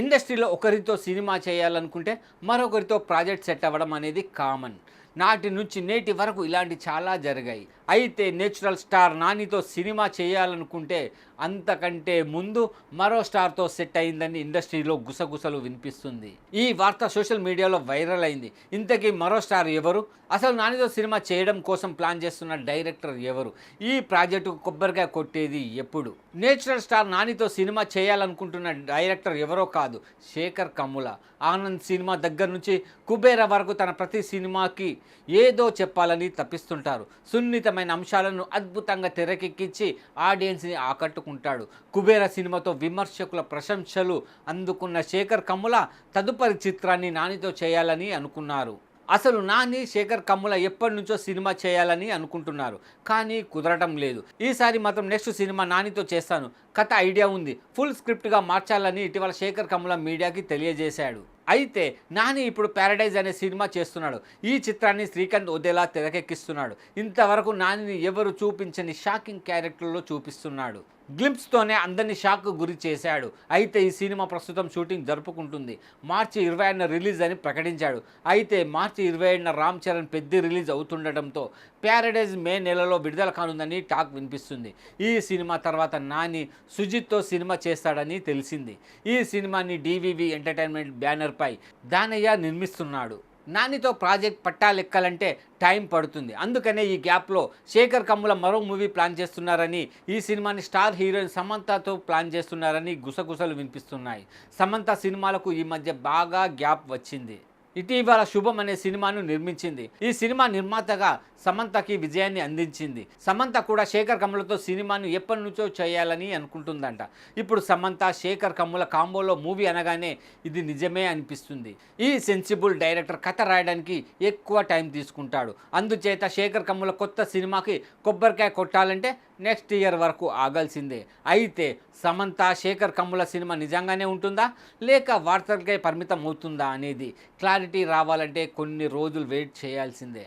ఇండస్ట్రీలో ఒకరితో సినిమా చేయాలనుకుంటే మరొకరితో ప్రాజెక్ట్ సెట్ అవ్వడం అనేది కామన్. నాటి నుంచి నేటి వరకు ఇలాంటి చాలా జరిగాయి. అయితే నేచురల్ స్టార్ నానితో సినిమా చేయాలనుకుంటే అంతకంటే ముందు మరో స్టార్తో సెట్ అయిందని ఇండస్ట్రీలో గుసగుసలు వినిపిస్తుంది. ఈ వార్త సోషల్ మీడియాలో వైరల్ అయింది. ఇంతకీ మరో స్టార్ ఎవరు? అసలు నానితో సినిమా చేయడం కోసం ప్లాన్ చేస్తున్న డైరెక్టర్ ఎవరు? ఈ ప్రాజెక్టుకు కొబ్బరికాయ కొట్టేది ఎప్పుడు? నేచురల్ స్టార్ నానితో సినిమా చేయాలనుకుంటున్న డైరెక్టర్ ఎవరో కాదు శేఖర్ కమ్ముల. ఆనంద్ సినిమా దగ్గర నుంచి కుబేర వరకు తన ప్రతి సినిమాకి ఏదో చెప్పాలని తప్పిస్తుంటారు. సున్నితమైన అంశాలను అద్భుతంగా తెరకెక్కించి ఆడియన్స్ని ఆకట్టుకుంటాడు. కుబేర సినిమాతో విమర్శకుల ప్రశంసలు అందుకున్న శేఖర్ కమ్ముల తదుపరి చిత్రాన్ని నానితో చేయాలని అనుకున్నారు. అసలు నాని శేఖర్ కమ్ముల ఎప్పటి నుంచో సినిమా చేయాలని అనుకుంటున్నారు. కానీ కుదరటం లేదు. ఈసారి మాత్రం నెక్స్ట్ సినిమా నానితో చేస్తాను. కథ ఐడియా ఉంది. ఫుల్ స్క్రిప్ట్గా మార్చాలని ఇటీవల శేఖర్ కమ్ముల మీడియాకి తెలియజేశాడు. అయితే నాని ఇప్పుడు ప్యారడైజ్ అనే సినిమా చేస్తున్నాడు. ఈ చిత్రాన్ని శ్రీకాంత్ ఒదేలా తెరకెక్కిస్తున్నాడు. ఇంతవరకు నానిని ఎవరు చూపించని షాకింగ్ క్యారెక్టర్లో చూపిస్తున్నాడు. గ్లింప్స్తోనే అందరినీ షాక్ గురి చేశాడు. అయితే ఈ సినిమా ప్రస్తుతం షూటింగ్ జరుపుకుంటుంది. మార్చి ఇరవై ఐదున రిలీజ్ అని ప్రకటించాడు. అయితే మార్చి ఇరవై ఏడున రామ్ చరణ్ పెద్ద రిలీజ్ అవుతుండటంతో ప్యారడైజ్ మే నెలలో విడుదల కానుందని టాక్ వినిపిస్తుంది. ఈ సినిమా తర్వాత నాని సుజిత్తో సినిమా చేస్తాడని తెలిసింది. ఈ సినిమాని డివివి ఎంటర్టైన్మెంట్ బ్యానర్ పై దానయ్య నిర్మిస్తున్నాడు. నానితో ప్రాజెక్ట్ పట్టాలెక్కాలంటే టైం పడుతుంది. అందుకనే ఈ గ్యాప్లో శేఖర్ కమ్ముల మరో మూవీ ప్లాన్ చేస్తున్నారని ఈ సినిమాని స్టార్ హీరోయిన్ సమంతతో ప్లాన్ చేస్తున్నారని గుసగుసలు వినిపిస్తున్నాయి. సమంత సినిమాలకు ఈ మధ్య బాగా గ్యాప్ వచ్చింది. ఇటీవల శుభం అనే సినిమాను నిర్మించింది. ఈ సినిమా నిర్మాతగా సమంతకి విజయాన్ని అందించింది. సమంత కూడా శేఖర్ కమ్ములతో సినిమాను ఎప్పటి నుంచో చేయాలని అనుకుంటుందంట. ఇప్పుడు సమంత శేఖర్ కమ్ముల కాంబోలో మూవీ అనగానే ఇది నిజమే అనిపిస్తుంది. ఈ సెన్సిబుల్ డైరెక్టర్ కథ రాయడానికి ఎక్కువ టైం తీసుకుంటాడు. అందుచేత శేఖర్ కమ్ముల కొత్త సినిమాకి కొబ్బరికాయ కొట్టాలంటే నెక్స్ట్ ఇయర్ వరకు ఆగాల్సిందే. అయితే సమంత శేఖర్ కమ్ముల సినిమా నిజంగానే ఉంటుందా? లేక వార్తలకే పరిమితం అవుతుందా అనేది క్లారిటీ రావాలంటే కొన్ని రోజులు వెయిట్ చేయాల్సిందే.